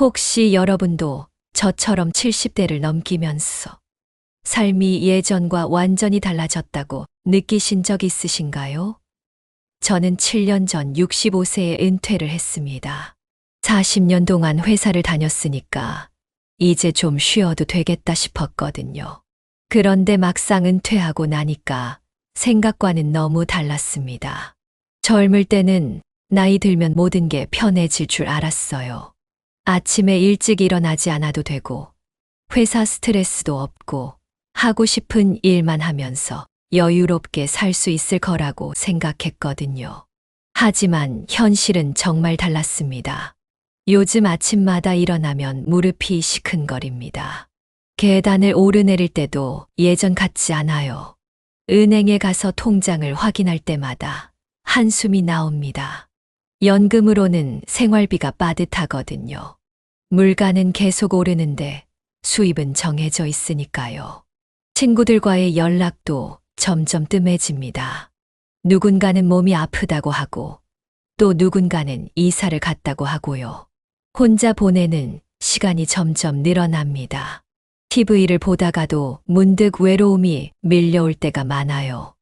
혹시 여러분도 저처럼 70대를 넘기면서 삶이 예전과 완전히 달라졌다고 느끼신 적 있으신가요? 저는 7년 전 65세에 은퇴를 했습니다. 40년 동안 회사를 다녔으니까 이제 좀 쉬어도 되겠다 싶었거든요. 그런데 막상 은퇴하고 나니까 생각과는 너무 달랐습니다. 젊을 때는 나이 들면 모든 게 편해질 줄 알았어요. 아침에 일찍 일어나지 않아도 되고, 회사 스트레스도 없고, 하고 싶은 일만 하면서 여유롭게 살 수 있을 거라고 생각했거든요. 하지만 현실은 정말 달랐습니다. 요즘 아침마다 일어나면 무릎이 시큰거립니다. 계단을 오르내릴 때도 예전 같지 않아요. 은행에 가서 통장을 확인할 때마다 한숨이 나옵니다. 연금으로는 생활비가 빠듯하거든요. 물가는 계속 오르는데 수입은 정해져 있으니까요. 친구들과의 연락도 점점 뜸해집니다. 누군가는 몸이 아프다고 하고 또 누군가는 이사를 갔다고 하고요. 혼자 보내는 시간이 점점 늘어납니다. TV를 보다가도 문득 외로움이 밀려올 때가 많아요.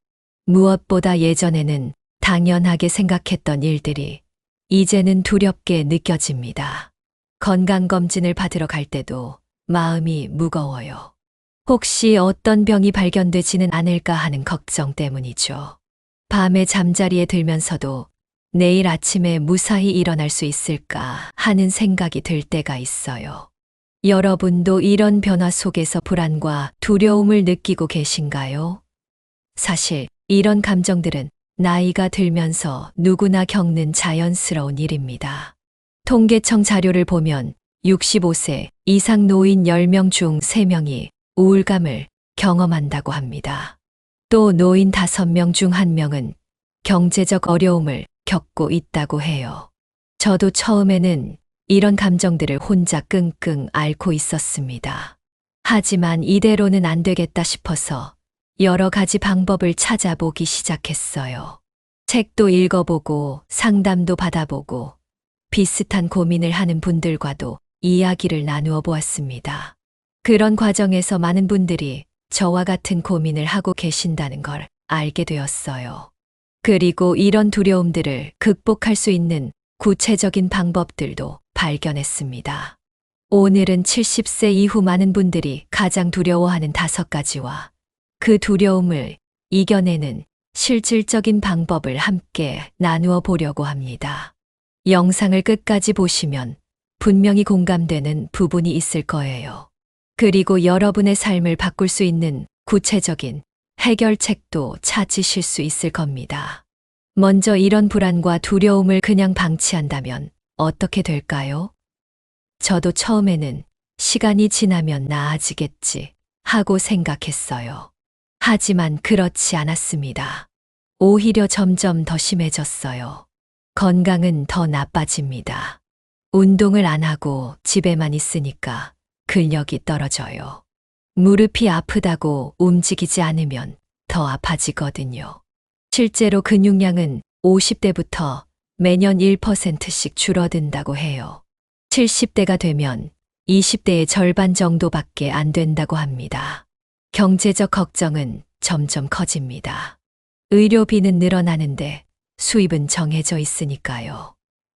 무엇보다 예전에는 당연하게 생각했던 일들이 이제는 두렵게 느껴집니다. 건강검진을 받으러 갈 때도 마음이 무거워요. 혹시 어떤 병이 발견되지는 않을까 하는 걱정 때문이죠. 밤에 잠자리에 들면서도 내일 아침에 무사히 일어날 수 있을까 하는 생각이 들 때가 있어요. 여러분도 이런 변화 속에서 불안과 두려움을 느끼고 계신가요? 사실 이런 감정들은 나이가 들면서 누구나 겪는 자연스러운 일입니다. 통계청 자료를 보면 65세 이상 노인 10명 중 3명이 우울감을 경험한다고 합니다. 또 노인 5명 중 1명은 경제적 어려움을 겪고 있다고 해요. 저도 처음에는 이런 감정들을 혼자 끙끙 앓고 있었습니다. 하지만 이대로는 안 되겠다 싶어서 여러 가지 방법을 찾아보기 시작했어요. 책도 읽어보고 상담도 받아보고 비슷한 고민을 하는 분들과도 이야기를 나누어 보았습니다. 그런 과정에서 많은 분들이 저와 같은 고민을 하고 계신다는 걸 알게 되었어요. 그리고 이런 두려움들을 극복할 수 있는 구체적인 방법들도 발견했습니다. 오늘은 70세 이후 많은 분들이 가장 두려워하는 다섯 가지와 그 두려움을 이겨내는 실질적인 방법을 함께 나누어 보려고 합니다. 영상을 끝까지 보시면 분명히 공감되는 부분이 있을 거예요. 그리고 여러분의 삶을 바꿀 수 있는 구체적인 해결책도 찾으실 수 있을 겁니다. 먼저 이런 불안과 두려움을 그냥 방치한다면 어떻게 될까요? 저도 처음에는 시간이 지나면 나아지겠지 하고 생각했어요. 하지만 그렇지 않았습니다. 오히려 점점 더 심해졌어요. 건강은 더 나빠집니다. 운동을 안 하고 집에만 있으니까 근력이 떨어져요. 무릎이 아프다고 움직이지 않으면 더 아파지거든요. 실제로 근육량은 50대부터 매년 1%씩 줄어든다고 해요. 70대가 되면 20대의 절반 정도밖에 안 된다고 합니다. 경제적 걱정은 점점 커집니다. 의료비는 늘어나는데 수입은 정해져 있으니까요.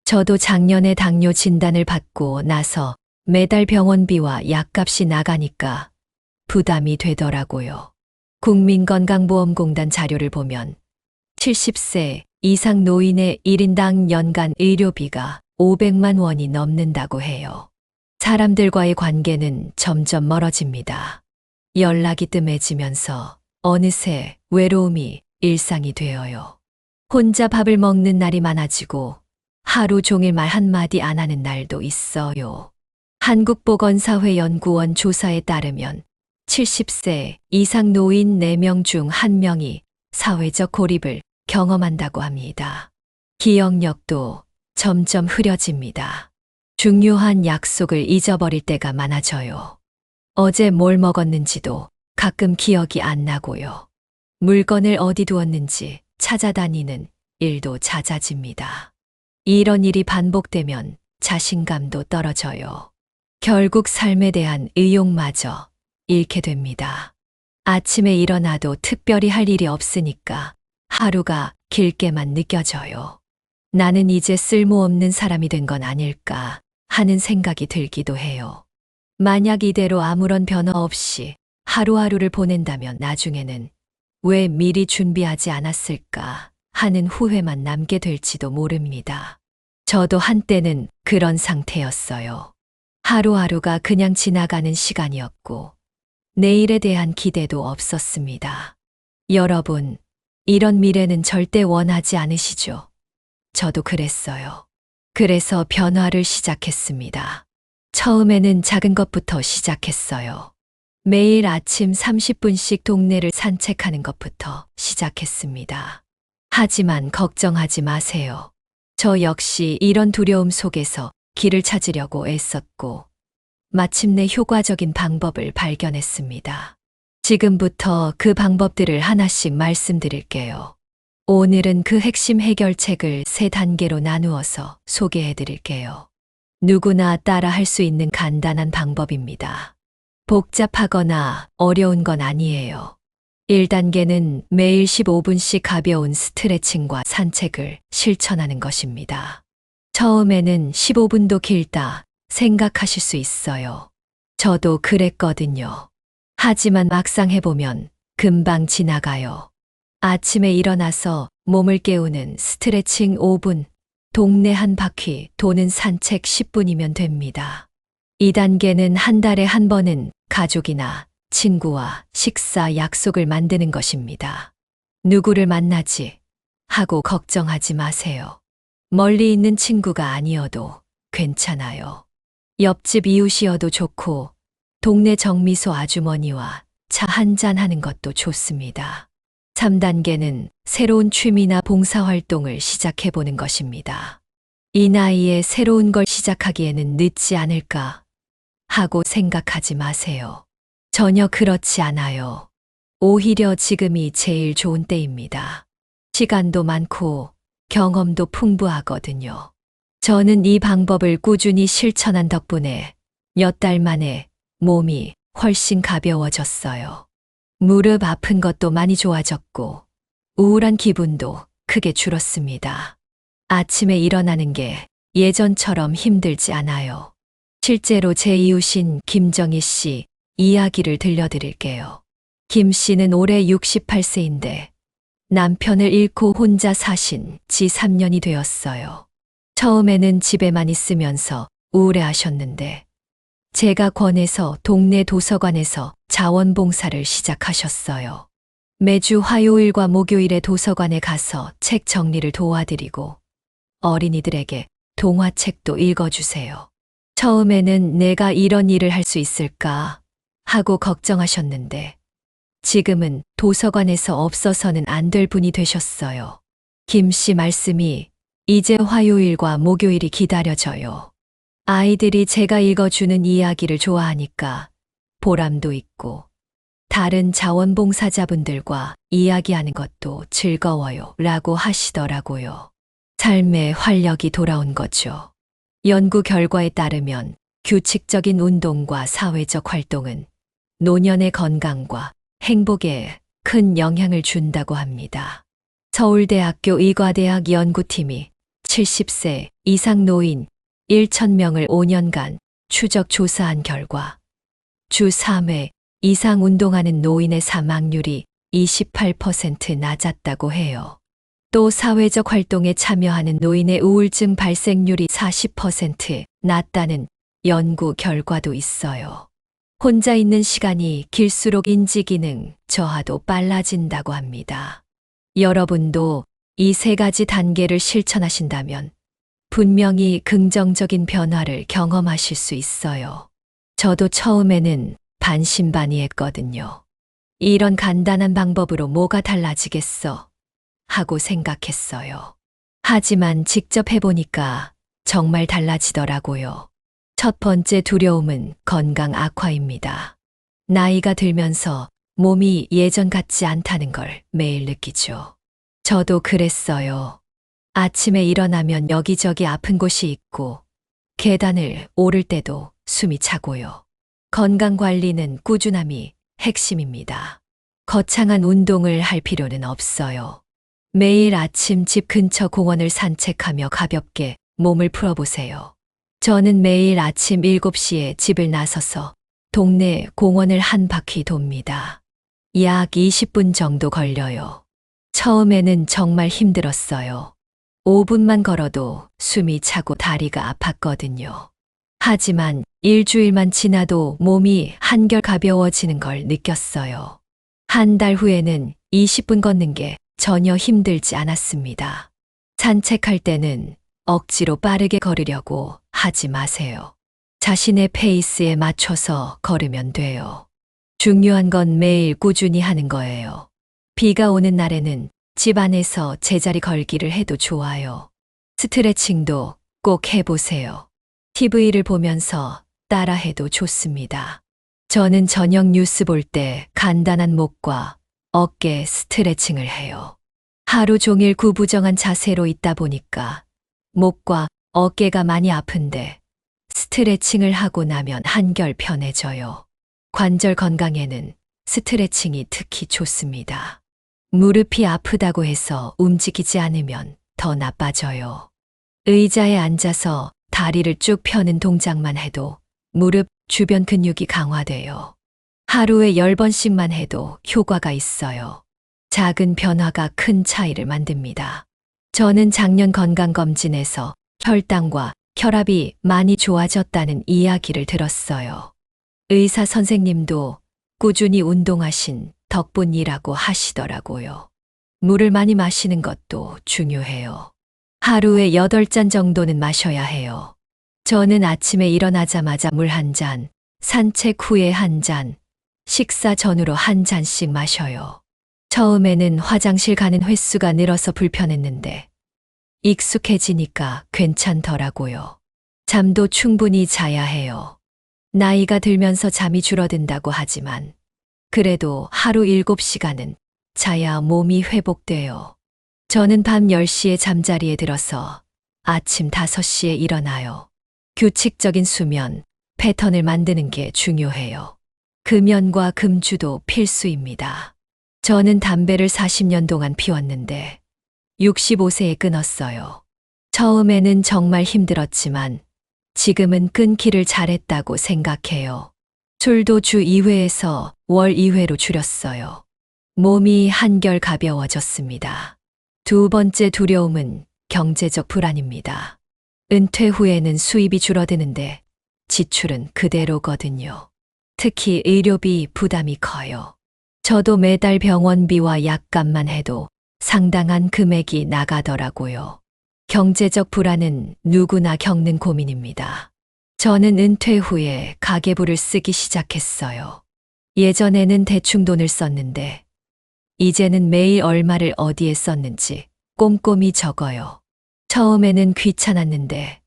저도 작년에 당뇨 진단을 받고 나서 매달 병원비와 약값이 나가니까 부담이 되더라고요. 국민건강보험공단 자료를 보면 70세 이상 노인의 1인당 연간 의료비가 500만 원이 넘는다고 해요. 사람들과의 관계는 점점 멀어집니다. 연락이 뜸해지면서 어느새 외로움이 일상이 되어요. 혼자 밥을 먹는 날이 많아지고 하루 종일 말 한마디 안 하는 날도 있어요. 한국보건사회 연구원 조사에 따르면 70세 이상 노인 4명 중 1명이 사회적 고립을 경험한다고 합니다. 기억력도 점점 흐려집니다. 중요한 약속을 잊어버릴 때가 많아져요. 어제 뭘 먹었는지도 가끔 기억이 안 나고요. 물건을 어디 두었는지 찾아다니는 일도 잦아집니다. 이런 일이 반복되면 자신감도 떨어져요. 결국 삶에 대한 의욕마저 잃게 됩니다. 아침에 일어나도 특별히 할 일이 없으니까 하루가 길게만 느껴져요. 나는 이제 쓸모없는 사람이 된 건 아닐까 하는 생각이 들기도 해요. 만약 이대로 아무런 변화 없이 하루하루를 보낸다면 나중에는 왜 미리 준비하지 않았을까 하는 후회만 남게 될지도 모릅니다. 저도 한때는 그런 상태였어요. 하루하루가 그냥 지나가는 시간이었고, 내일에 대한 기대도 없었습니다. 여러분, 이런 미래는 절대 원하지 않으시죠? 저도 그랬어요. 그래서 변화를 시작했습니다. 처음에는 작은 것부터 시작했어요. 매일 아침 30분씩 동네를 산책하는 것부터 시작했습니다. 하지만 걱정하지 마세요. 저 역시 이런 두려움 속에서 길을 찾으려고 애썼고, 마침내 효과적인 방법을 발견했습니다. 지금부터 그 방법들을 하나씩 말씀드릴게요. 오늘은 그 핵심 해결책을 세 단계로 나누어서 소개해 드릴게요. 누구나 따라 할 수 있는 간단한 방법입니다. 복잡하거나 어려운 건 아니에요. 1단계는 매일 15분씩 가벼운 스트레칭과 산책을 실천하는 것입니다. 처음에는 15분도 길다 생각하실 수 있어요. 저도 그랬거든요. 하지만 막상 해보면 금방 지나가요. 아침에 일어나서 몸을 깨우는 스트레칭 5분, 동네 한 바퀴 도는 산책 10분이면 됩니다. 2단계는 한 달에 한 번은 가족이나 친구와 식사 약속을 만드는 것입니다. 누구를 만나지 하고 걱정하지 마세요. 멀리 있는 친구가 아니어도 괜찮아요. 옆집 이웃이어도 좋고, 동네 정미소 아주머니와 차 한잔 하는 것도 좋습니다. 3단계는 새로운 취미나 봉사활동을 시작해 보는 것입니다. 이 나이에 새로운 걸 시작하기에는 늦지 않을까 하고 생각하지 마세요. 전혀 그렇지 않아요. 오히려 지금이 제일 좋은 때입니다. 시간도 많고 경험도 풍부하거든요. 저는 이 방법을 꾸준히 실천한 덕분에 몇 달 만에 몸이 훨씬 가벼워졌어요. 무릎 아픈 것도 많이 좋아졌고 우울한 기분도 크게 줄었습니다. 아침에 일어나는 게 예전처럼 힘들지 않아요. 실제로 제 이웃인 김정희 씨 이야기를 들려드릴게요. 김 씨는 올해 68세인데 남편을 잃고 혼자 사신 지 3년이 되었어요. 처음에는 집에만 있으면서 우울해 하셨는데 제가 권해서 동네 도서관에서 자원봉사를 시작하셨어요. 매주 화요일과 목요일에 도서관에 가서 책 정리를 도와드리고 어린이들에게 동화책도 읽어주세요. 처음에는 내가 이런 일을 할 수 있을까 하고 걱정하셨는데 지금은 도서관에서 없어서는 안 될 분이 되셨어요. 김 씨 말씀이 이제 화요일과 목요일이 기다려져요. 아이들이 제가 읽어주는 이야기를 좋아하니까 보람도 있고 다른 자원봉사자분들과 이야기하는 것도 즐거워요 라고 하시더라고요. 삶에 활력이 돌아온 거죠. 연구 결과에 따르면 규칙적인 운동과 사회적 활동은 노년의 건강과 행복에 큰 영향을 준다고 합니다. 서울대학교 의과대학 연구팀이 70세 이상 노인 1,000명을 5년간 추적 조사한 결과 주 3회 이상 운동하는 노인의 사망률이 28% 낮았다고 해요. 또 사회적 활동에 참여하는 노인의 우울증 발생률이 40% 낮다는 연구 결과도 있어요. 혼자 있는 시간이 길수록 인지 기능 저하도 빨라진다고 합니다. 여러분도 이 세 가지 단계를 실천하신다면 분명히 긍정적인 변화를 경험하실 수 있어요. 저도 처음에는 반신반의했거든요. 이런 간단한 방법으로 뭐가 달라지겠어? 하고 생각했어요. 하지만 직접 해보니까 정말 달라지더라고요. 첫 번째 두려움은 건강 악화입니다. 나이가 들면서 몸이 예전 같지 않다는 걸 매일 느끼죠. 저도 그랬어요. 아침에 일어나면 여기저기 아픈 곳이 있고 계단을 오를 때도 숨이 차고요. 건강 관리는 꾸준함이 핵심입니다. 거창한 운동을 할 필요는 없어요. 매일 아침 집 근처 공원을 산책하며 가볍게 몸을 풀어보세요. 저는 매일 아침 7시에 집을 나서서 동네 공원을 한 바퀴 돕니다. 약 20분 정도 걸려요. 처음에는 정말 힘들었어요. 5분만 걸어도 숨이 차고 다리가 아팠거든요. 하지만 일주일만 지나도 몸이 한결 가벼워지는 걸 느꼈어요. 한 달 후에는 20분 걷는 게 전혀 힘들지 않았습니다. 산책할 때는 억지로 빠르게 걸으려고 하지 마세요. 자신의 페이스에 맞춰서 걸으면 돼요. 중요한 건 매일 꾸준히 하는 거예요. 비가 오는 날에는 집 안에서 제자리 걸기를 해도 좋아요. 스트레칭도 꼭 해보세요. TV를 보면서 따라해도 좋습니다. 저는 저녁 뉴스 볼 때 간단한 목과 어깨 스트레칭을 해요. 하루 종일 구부정한 자세로 있다 보니까 목과 어깨가 많이 아픈데 스트레칭을 하고 나면 한결 편해져요. 관절 건강에는 스트레칭이 특히 좋습니다. 무릎이 아프다고 해서 움직이지 않으면 더 나빠져요. 의자에 앉아서 다리를 쭉 펴는 동작만 해도 무릎 주변 근육이 강화돼요. 하루에 10번씩만 해도 효과가 있어요. 작은 변화가 큰 차이를 만듭니다. 저는 작년 건강검진에서 혈당과 혈압이 많이 좋아졌다는 이야기를 들었어요. 의사 선생님도 꾸준히 운동하신 덕분이라고 하시더라고요. 물을 많이 마시는 것도 중요해요. 하루에 8잔 정도는 마셔야 해요. 저는 아침에 일어나자마자 물 한 잔, 산책 후에 한 잔, 식사 전후로 한 잔씩 마셔요. 처음에는 화장실 가는 횟수가 늘어서 불편했는데 익숙해지니까 괜찮더라고요. 잠도 충분히 자야 해요. 나이가 들면서 잠이 줄어든다고 하지만 그래도 하루 7시간은 자야 몸이 회복돼요. 저는 밤 10시에 잠자리에 들어서 아침 5시에 일어나요. 규칙적인 수면, 패턴을 만드는 게 중요해요. 금연과 금주도 필수입니다. 저는 담배를 40년 동안 피웠는데 65세에 끊었어요. 처음에는 정말 힘들었지만 지금은 끊기를 잘했다고 생각해요. 술도 주 2회에서 월 2회로 줄였어요. 몸이 한결 가벼워졌습니다. 두 번째 두려움은 경제적 불안입니다. 은퇴 후에는 수입이 줄어드는데 지출은 그대로거든요. 특히 의료비 부담이 커요. 저도 매달 병원비와 약값만 해도 상당한 금액이 나가더라고요. 경제적 불안은 누구나 겪는 고민입니다. 저는 은퇴 후에 가계부를 쓰기 시작했어요. 예전에는 대충 돈을 썼는데, 이제는 매일 얼마를 어디에 썼는지 꼼꼼히 적어요. 처음에는 귀찮았는데,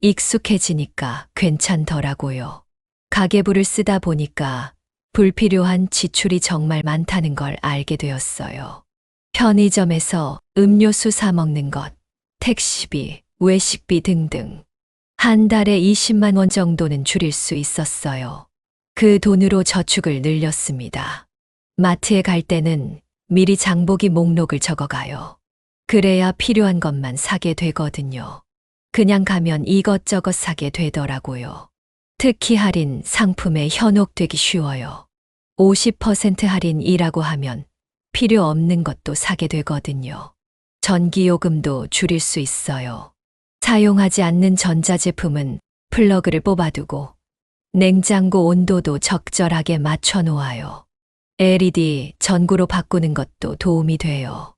익숙해지니까 괜찮더라고요. 가계부를 쓰다 보니까 불필요한 지출이 정말 많다는 걸 알게 되었어요. 편의점에서 음료수 사 먹는 것, 택시비, 외식비 등등. 한 달에 20만 원 정도는 줄일 수 있었어요. 그 돈으로 저축을 늘렸습니다. 마트에 갈 때는 미리 장보기 목록을 적어가요. 그래야 필요한 것만 사게 되거든요. 그냥 가면 이것저것 사게 되더라고요. 특히 할인 상품에 현혹되기 쉬워요. 50% 할인이라고 하면 필요 없는 것도 사게 되거든요. 전기요금도 줄일 수 있어요. 사용하지 않는 전자제품은 플러그를 뽑아두고 냉장고 온도도 적절하게 맞춰 놓아요. LED 전구로 바꾸는 것도 도움이 돼요.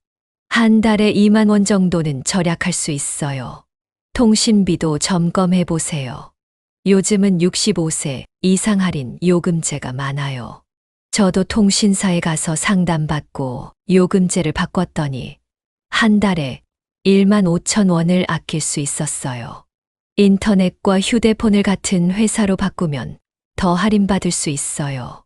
한 달에 2만 원 정도는 절약할 수 있어요. 통신비도 점검해 보세요. 요즘은 65세 이상 할인 요금제가 많아요. 저도 통신사에 가서 상담받고 요금제를 바꿨더니 한 달에 1만 5천 원을 아낄 수 있었어요. 인터넷과 휴대폰을 같은 회사로 바꾸면 더 할인받을 수 있어요.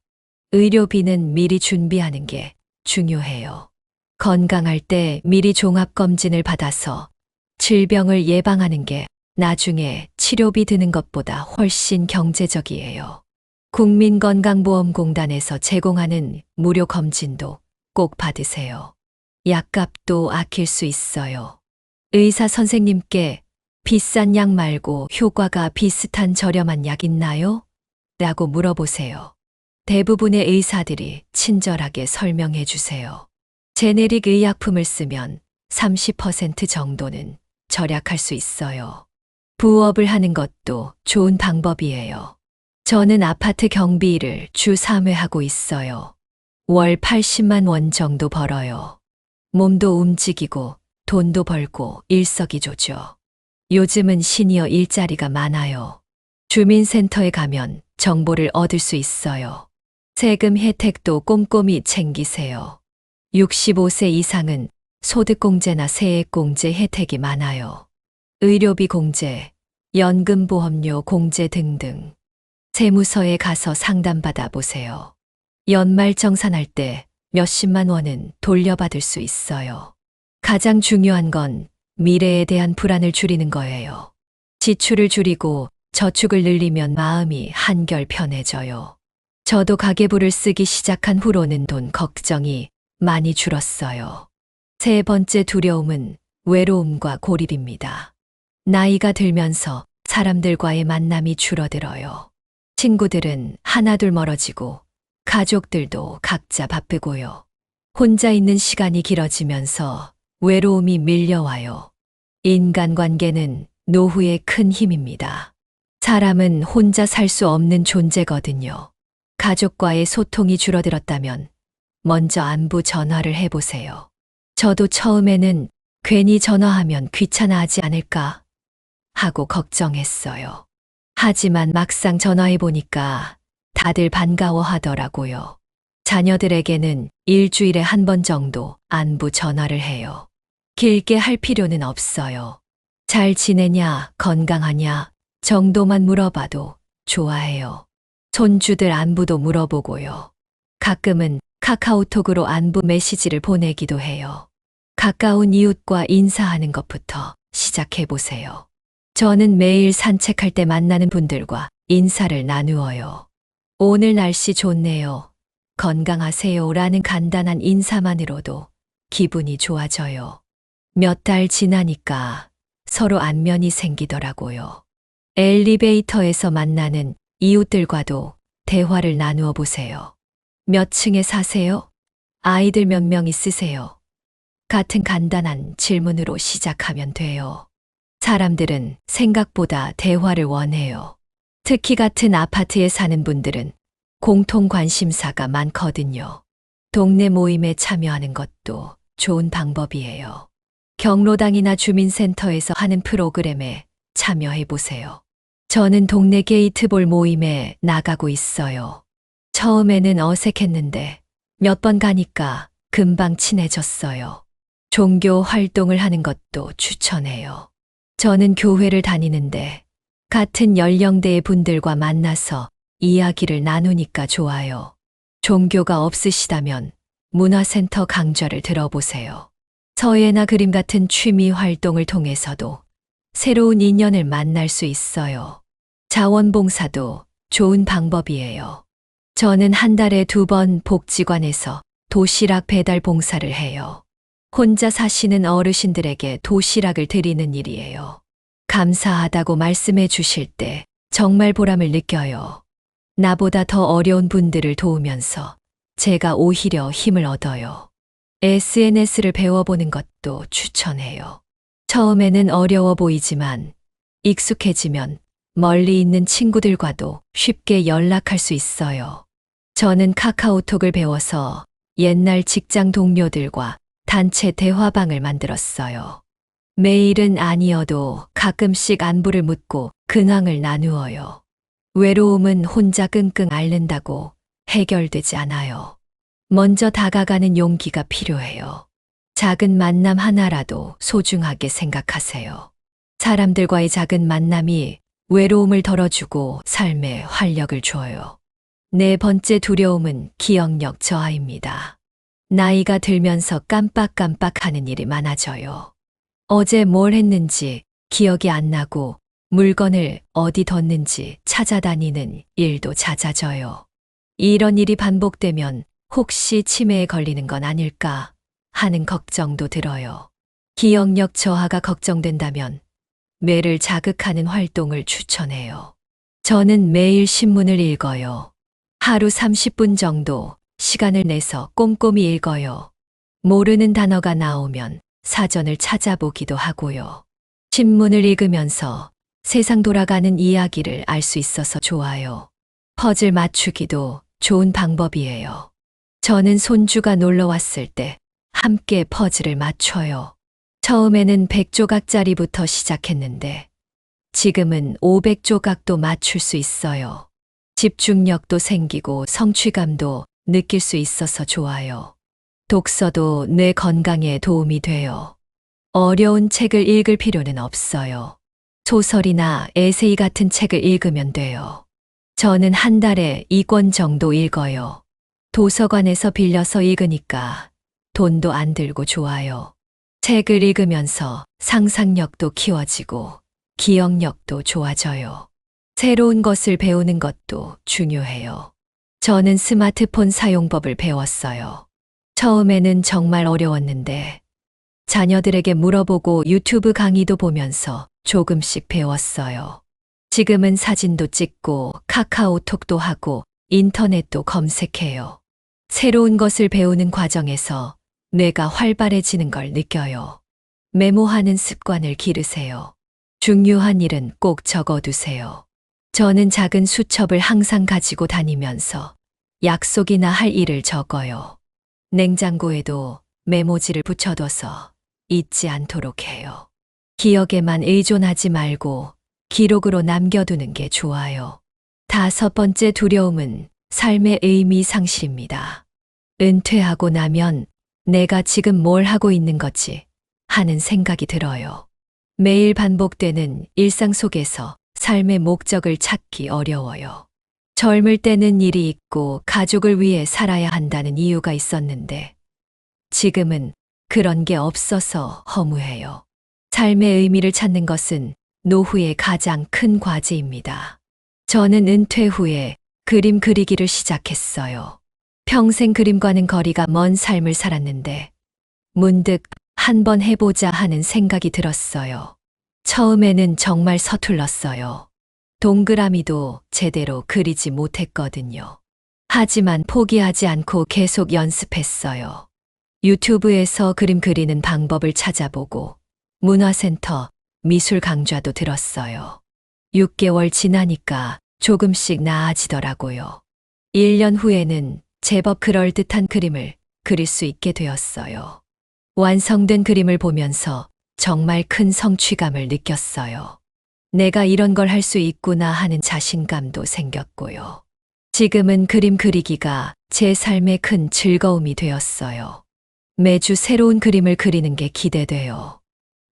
의료비는 미리 준비하는 게 중요해요. 건강할 때 미리 종합검진을 받아서 질병을 예방하는 게 나중에 치료비 드는 것보다 훨씬 경제적이에요. 국민건강보험공단에서 제공하는 무료 검진도 꼭 받으세요. 약값도 아낄 수 있어요. 의사 선생님께 비싼 약 말고 효과가 비슷한 저렴한 약 있나요? 라고 물어보세요. 대부분의 의사들이 친절하게 설명해 주세요. 제네릭 의약품을 쓰면 30% 정도는 절약할 수 있어요. 부업을 하는 것도 좋은 방법이에요. 저는 아파트 경비를 주 3회 하고 있어요. 월 80만 원 정도 벌어요. 몸도 움직이고 돈도 벌고 일석이조죠. 요즘은 시니어 일자리가 많아요. 주민센터에 가면 정보를 얻을 수 있어요. 세금 혜택도 꼼꼼히 챙기세요. 65세 이상은 소득공제나 세액공제 혜택이 많아요. 의료비 공제, 연금보험료 공제 등등. 세무서에 가서 상담받아 보세요. 연말 정산할 때 몇십만 원은 돌려받을 수 있어요. 가장 중요한 건 미래에 대한 불안을 줄이는 거예요. 지출을 줄이고 저축을 늘리면 마음이 한결 편해져요. 저도 가계부를 쓰기 시작한 후로는 돈 걱정이 많이 줄었어요. 세 번째 두려움은 외로움과 고립입니다. 나이가 들면서 사람들과의 만남이 줄어들어요. 친구들은 하나둘 멀어지고 가족들도 각자 바쁘고요. 혼자 있는 시간이 길어지면서 외로움이 밀려와요. 인간관계는 노후의 큰 힘입니다. 사람은 혼자 살 수 없는 존재거든요. 가족과의 소통이 줄어들었다면 먼저 안부 전화를 해보세요. 저도 처음에는 괜히 전화하면 귀찮아하지 않을까 하고 걱정했어요. 하지만 막상 전화해보니까 다들 반가워 하더라고요. 자녀들에게는 일주일에 한 번 정도 안부 전화를 해요. 길게 할 필요는 없어요. 잘 지내냐, 건강하냐 정도만 물어봐도 좋아해요. 손주들 안부도 물어보고요. 가끔은 카카오톡으로 안부 메시지를 보내기도 해요. 가까운 이웃과 인사하는 것부터 시작해 보세요. 저는 매일 산책할 때 만나는 분들과 인사를 나누어요. 오늘 날씨 좋네요. 건강하세요. 라는 간단한 인사만으로도 기분이 좋아져요. 몇 달 지나니까 서로 안면이 생기더라고요. 엘리베이터에서 만나는 이웃들과도 대화를 나누어 보세요. 몇 층에 사세요? 아이들 몇 명 있으세요? 같은 간단한 질문으로 시작하면 돼요. 사람들은 생각보다 대화를 원해요. 특히 같은 아파트에 사는 분들은 공통 관심사가 많거든요. 동네 모임에 참여하는 것도 좋은 방법이에요. 경로당이나 주민센터에서 하는 프로그램에 참여해 보세요. 저는 동네 게이트볼 모임에 나가고 있어요. 처음에는 어색했는데 몇 번 가니까 금방 친해졌어요. 종교 활동을 하는 것도 추천해요. 저는 교회를 다니는데 같은 연령대의 분들과 만나서 이야기를 나누니까 좋아요. 종교가 없으시다면 문화센터 강좌를 들어보세요. 서예나 그림 같은 취미 활동을 통해서도 새로운 인연을 만날 수 있어요. 자원봉사도 좋은 방법이에요. 저는 한 달에 두 번 복지관에서 도시락 배달 봉사를 해요. 혼자 사시는 어르신들에게 도시락을 드리는 일이에요. 감사하다고 말씀해 주실 때 정말 보람을 느껴요. 나보다 더 어려운 분들을 도우면서 제가 오히려 힘을 얻어요. SNS를 배워보는 것도 추천해요. 처음에는 어려워 보이지만 익숙해지면 멀리 있는 친구들과도 쉽게 연락할 수 있어요. 저는 카카오톡을 배워서 옛날 직장 동료들과 단체 대화방을 만들었어요. 매일은 아니어도 가끔씩 안부를 묻고 근황을 나누어요. 외로움은 혼자 끙끙 앓는다고 해결되지 않아요. 먼저 다가가는 용기가 필요해요. 작은 만남 하나라도 소중하게 생각하세요. 사람들과의 작은 만남이 외로움을 덜어주고 삶에 활력을 줘요. 네 번째 두려움은 기억력 저하입니다. 나이가 들면서 깜빡깜빡 하는 일이 많아져요. 어제 뭘 했는지 기억이 안 나고 물건을 어디 뒀는지 찾아다니는 일도 잦아져요. 이런 일이 반복되면 혹시 치매에 걸리는 건 아닐까 하는 걱정도 들어요. 기억력 저하가 걱정된다면 뇌를 자극하는 활동을 추천해요. 저는 매일 신문을 읽어요. 하루 30분 정도 시간을 내서 꼼꼼히 읽어요. 모르는 단어가 나오면 사전을 찾아보기도 하고요. 신문을 읽으면서 세상 돌아가는 이야기를 알 수 있어서 좋아요. 퍼즐 맞추기도 좋은 방법이에요. 저는 손주가 놀러 왔을 때 함께 퍼즐을 맞춰요. 처음에는 100조각짜리부터 시작했는데 지금은 500조각도 맞출 수 있어요. 집중력도 생기고 성취감도 느낄 수 있어서 좋아요. 독서도 뇌 건강에 도움이 돼요. 어려운 책을 읽을 필요는 없어요. 소설이나 에세이 같은 책을 읽으면 돼요. 저는 한 달에 2권 정도 읽어요. 도서관에서 빌려서 읽으니까 돈도 안 들고 좋아요. 책을 읽으면서 상상력도 키워지고 기억력도 좋아져요. 새로운 것을 배우는 것도 중요해요. 저는 스마트폰 사용법을 배웠어요. 처음에는 정말 어려웠는데 자녀들에게 물어보고 유튜브 강의도 보면서 조금씩 배웠어요. 지금은 사진도 찍고 카카오톡도 하고 인터넷도 검색해요. 새로운 것을 배우는 과정에서 뇌가 활발해지는 걸 느껴요. 메모하는 습관을 기르세요. 중요한 일은 꼭 적어두세요. 저는 작은 수첩을 항상 가지고 다니면서 약속이나 할 일을 적어요. 냉장고에도 메모지를 붙여둬서 잊지 않도록 해요. 기억에만 의존하지 말고 기록으로 남겨두는 게 좋아요. 다섯 번째 두려움은 삶의 의미 상실입니다. 은퇴하고 나면 내가 지금 뭘 하고 있는 거지 하는 생각이 들어요. 매일 반복되는 일상 속에서 삶의 목적을 찾기 어려워요. 젊을 때는 일이 있고 가족을 위해 살아야 한다는 이유가 있었는데 지금은 그런 게 없어서 허무해요. 삶의 의미를 찾는 것은 노후의 가장 큰 과제입니다. 저는 은퇴 후에 그림 그리기를 시작했어요. 평생 그림과는 거리가 먼 삶을 살았는데 문득 한번 해보자 하는 생각이 들었어요. 처음에는 정말 서툴렀어요. 동그라미도 제대로 그리지 못했거든요. 하지만 포기하지 않고 계속 연습했어요. 유튜브에서 그림 그리는 방법을 찾아보고 문화센터 미술 강좌도 들었어요. 6개월 지나니까 조금씩 나아지더라고요. 1년 후에는 제법 그럴듯한 그림을 그릴 수 있게 되었어요. 완성된 그림을 보면서 정말 큰 성취감을 느꼈어요. 내가 이런 걸 할 수 있구나 하는 자신감도 생겼고요. 지금은 그림 그리기가 제 삶의 큰 즐거움이 되었어요. 매주 새로운 그림을 그리는 게 기대돼요.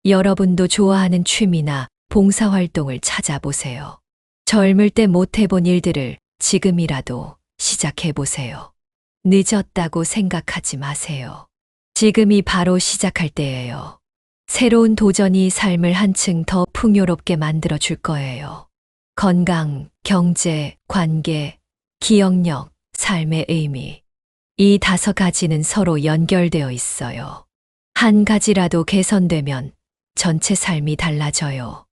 여러분도 좋아하는 취미나 봉사활동을 찾아보세요. 젊을 때 못해본 일들을 지금이라도 시작해보세요. 늦었다고 생각하지 마세요. 지금이 바로 시작할 때예요. 새로운 도전이 삶을 한층 더 풍요롭게 만들어 줄 거예요. 건강, 경제, 관계, 기억력, 삶의 의미. 이 다섯 가지는 서로 연결되어 있어요. 한 가지라도 개선되면 전체 삶이 달라져요.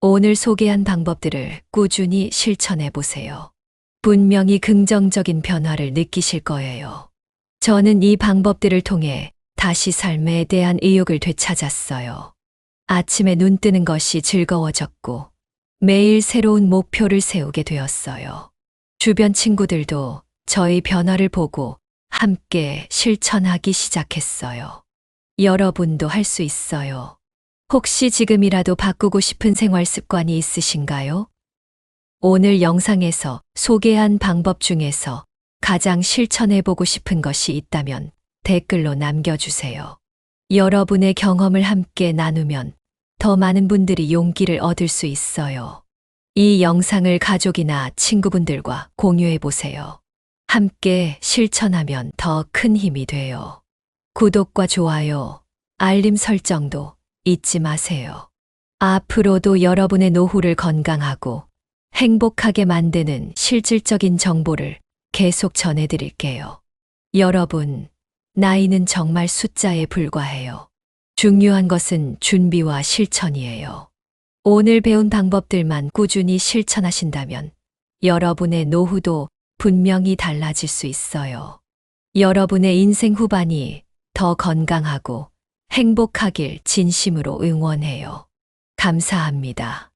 오늘 소개한 방법들을 꾸준히 실천해 보세요. 분명히 긍정적인 변화를 느끼실 거예요. 저는 이 방법들을 통해 다시 삶에 대한 의욕을 되찾았어요. 아침에 눈 뜨는 것이 즐거워졌고 매일 새로운 목표를 세우게 되었어요. 주변 친구들도 저의 변화를 보고 함께 실천하기 시작했어요. 여러분도 할 수 있어요. 혹시 지금이라도 바꾸고 싶은 생활 습관이 있으신가요? 오늘 영상에서 소개한 방법 중에서 가장 실천해보고 싶은 것이 있다면 댓글로 남겨주세요. 여러분의 경험을 함께 나누면 더 많은 분들이 용기를 얻을 수 있어요. 이 영상을 가족이나 친구분들과 공유해 보세요. 함께 실천하면 더 큰 힘이 돼요. 구독과 좋아요, 알림 설정도 잊지 마세요. 앞으로도 여러분의 노후를 건강하고 행복하게 만드는 실질적인 정보를 계속 전해드릴게요. 여러분, 나이는 정말 숫자에 불과해요. 중요한 것은 준비와 실천이에요. 오늘 배운 방법들만 꾸준히 실천하신다면 여러분의 노후도 분명히 달라질 수 있어요. 여러분의 인생 후반이 더 건강하고 행복하길 진심으로 응원해요. 감사합니다.